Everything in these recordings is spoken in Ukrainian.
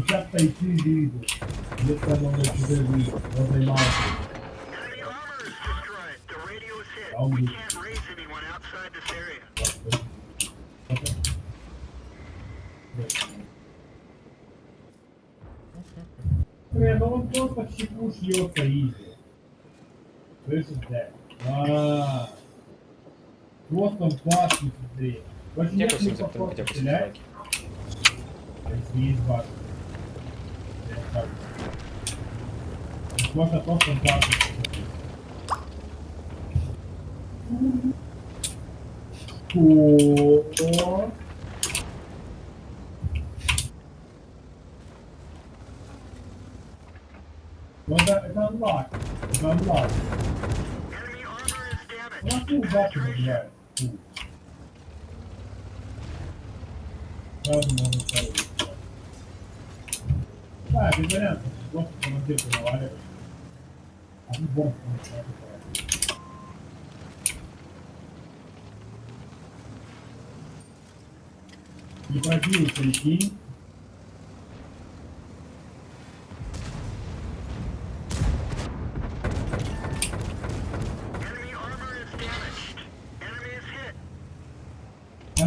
Десятка і ці відео. Є це нове чуже відео. Розаймався. Enemy armor is destroyed. The radio is hit. Oh, We you- can't raise anyone outside this area. Бля, ну он просто чепуш йота изи. Слышишь, блядь? А, Просто смотри. Больше нет Дякую всім за підтримку, дякую всім за лайки. если есть база. Я так. Просто просто он классный. О, Ну это, это анлак. Это анлак. Enemy armor is damaged. Ну а ты удачу набирает. Фу. Сразу Ah, bisogna non devo provare a un buon punto. E pra aqui, isso aqui.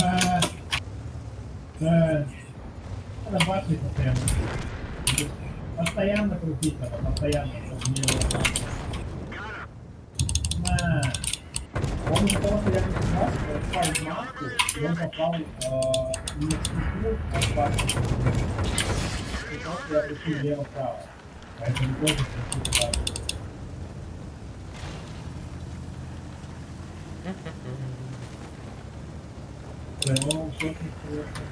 Ah, ah, ela bate com a perna. Постоянно. Крутить надо, постоянно, чтобы не. На. Он из-за того, что я крутил, расставил маску, и он попал э, не в стекло, а в башню. Потому что я крутил лево-право. Поэтому тоже крутил башню. Ну, точность, конечно.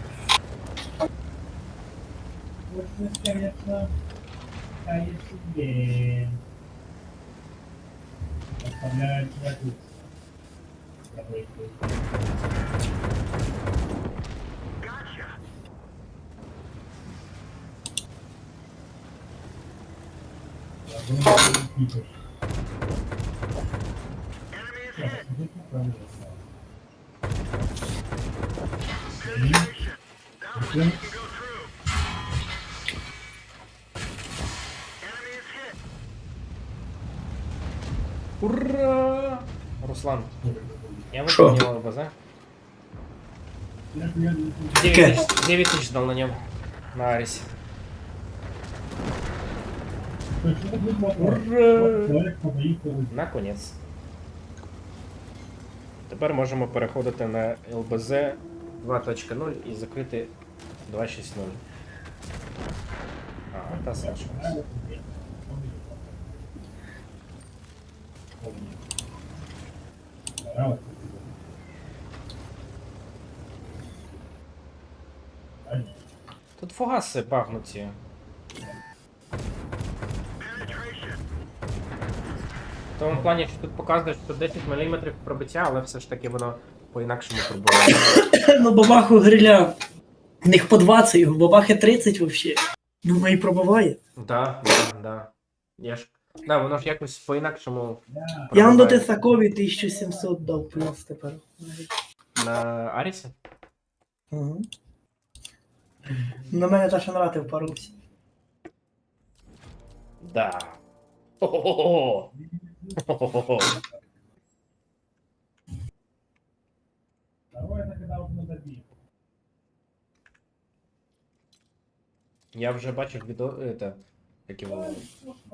Точность, конечно, calles de las tablas Gotcha. Ура! Руслан, я Шо? выполнил не 9 тысяч, 9 тысяч дал на нем. На Арисе. Ура! Наконець. Тепер можемо переходити на ЛБЗ 2.0 і закрити 2.6.0. А, та Саша. Тут фугаси. Penetration. В тому плані, що тут показує, що 10 мм пробиття, але все ж таки воно по-інакшому пробуває. Ну, бабаху гриля. В них по 20, у бабахи 30 вообще. Ну, і пробиває. Да, да, да. Я ж. Да, воно ж якось по-інакшому Я вам до. Тесакові 1700 дав плюс тепер. на Арісі. Угу. На мене та шанрати впарився. Да. Хо-хо-хо. Хо-хо-хо. Второе, это когда вот надо бить. Я вже бачив відео. Это, як.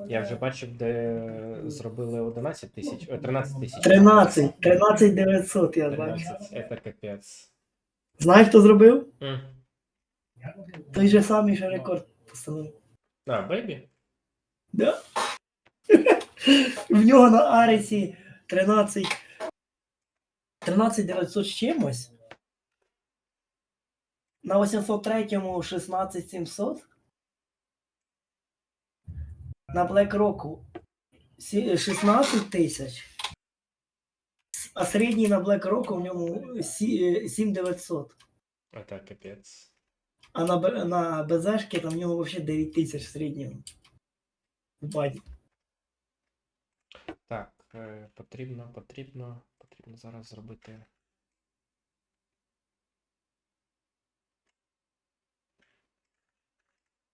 Я вже бачив, де зробили 11 тисяч. о, 13 тисяч. 13, 13 900 я бачу. 13, это капець. Знаєш, хто зробив? М. Той же самий ще рекорд поставив. А, бейбі? Да? В нього на Арісі 13. 13 900 з чимось. На 803 16 700. На BlackRock 16 тисяч. А середній на BlackRock у ньому сі- 7 900. Это капець. А на, на БЗшки там в нього взагалі 9 тисяч в середньому. В баді. Так, е, потрібно, потрібно, потрібно зараз зробити